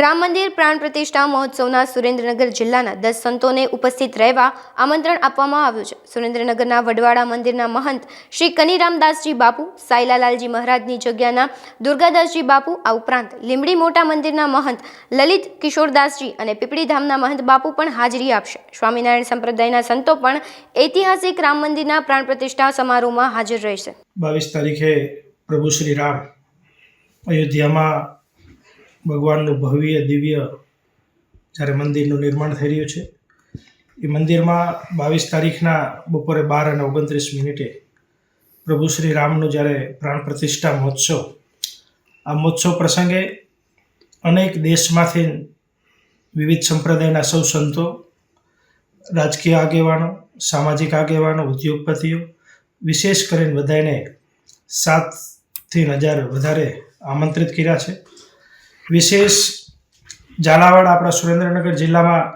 રામ મંદિર પ્રાણ પ્રતિષ્ઠા મહોત્સવના સુરેન્દ્રનગર જિલ્લાના દસ સંતોને ઉપસ્થિત રહેવા આમંત્રણ આપવામાં આવ્યું છે. સુરેન્દ્રનગરના વડવાડા મંદિરના મહંત શ્રી કનીરામદાસજી બાપુ સાયલાલાલજી મહારાજની જગ્યાના દુર્ગાદાસજી બાપુ, આ ઉપરાંત લીમડી મોટા મંદિરના મહંત લલિત કિશોરદાસજી અને પીપળી ધામના મહંત બાપુ પણ હાજરી આપશે. સ્વામિનારાયણ સંપ્રદાયના સંતો પણ ઐતિહાસિક રામ મંદિરના પ્રાણ પ્રતિષ્ઠા સમારોહમાં હાજર રહેશે. બાવીસ તારીખે પ્રભુ શ્રી રામ અયોધ્યામાં ભગવાનનું ભવ્ય, દિવ્ય જ્યારે મંદિરનું નિર્માણ થઈ રહ્યું છે. એ મંદિરમાં બાવીસ તારીખના બપોરે બાર અને ઓગણત્રીસ મિનિટે પ્રભુ શ્રી રામનું જ્યારે પ્રાણ પ્રતિષ્ઠા મહોત્સવ, આ મહોત્સવ પ્રસંગે અનેક દેશમાંથી વિવિધ સંપ્રદાયના સૌ સંતો, રાજકીય આગેવાનો, સામાજિક આગેવાનો, ઉદ્યોગપતિઓ, વિશેષ કરીને બધાને સાતથી હજાર વધારે આમંત્રિત કર્યા છે. વિશેષ ઝાલાવાડ આપણા સુરેન્દ્રનગર જિલ્લામાં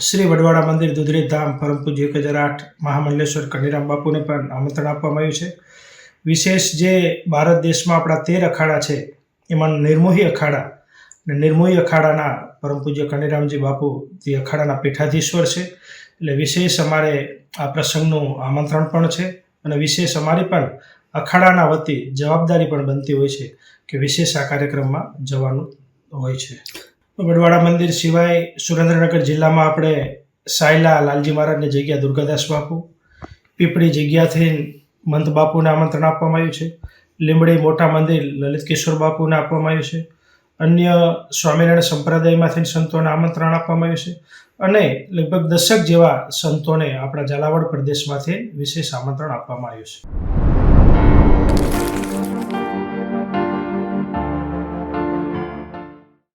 શ્રી વડવાડા મંદિર, દુધરી ધામ પરમ પૂજ્ય એક હજાર આઠ મહામંડલેશ્વર કનીરામ બાપુને પણ આમંત્રણ આપવામાં આવ્યું છે. વિશેષ જે ભારત દેશમાં આપણા તેર અખાડા છે, એમાં નિર્મોહી અખાડા અને નિર્મોહી અખાડાના પરમ પૂજ્ય કનીરામજી બાપુ તે અખાડાના પીઠાધીશ્વર છે. એટલે વિશેષ અમારે આ પ્રસંગનું આમંત્રણ પણ છે અને વિશેષ અમારી પણ અખાડાના વતી જવાબદારી પણ બનતી હોય છે કે વિશેષ આ કાર્યક્રમમાં જવાનું હોય છે. વડવાડા મંદિર સિવાય સુરેન્દ્રનગર જિલ્લામાં આપણે સાયલા લાલજી મહારાજની જગ્યા દુર્ગાદાસ બાપુ, પીપળી જગ્યાથી મંત બાપુને આમંત્રણ આપવામાં આવ્યું છે. લીંબડી મોટા મંદિર લલિત કિશોર બાપુને આપવામાં આવ્યું છે. અન્ય સ્વામિનારાયણ સંપ્રદાયમાંથી સંતોને આમંત્રણ આપવામાં આવ્યું છે. અને લગભગ દશક જેવા સંતોને આપણા ઝાલાવાડ પ્રદેશમાંથી વિશેષ આમંત્રણ આપવામાં આવ્યું છે.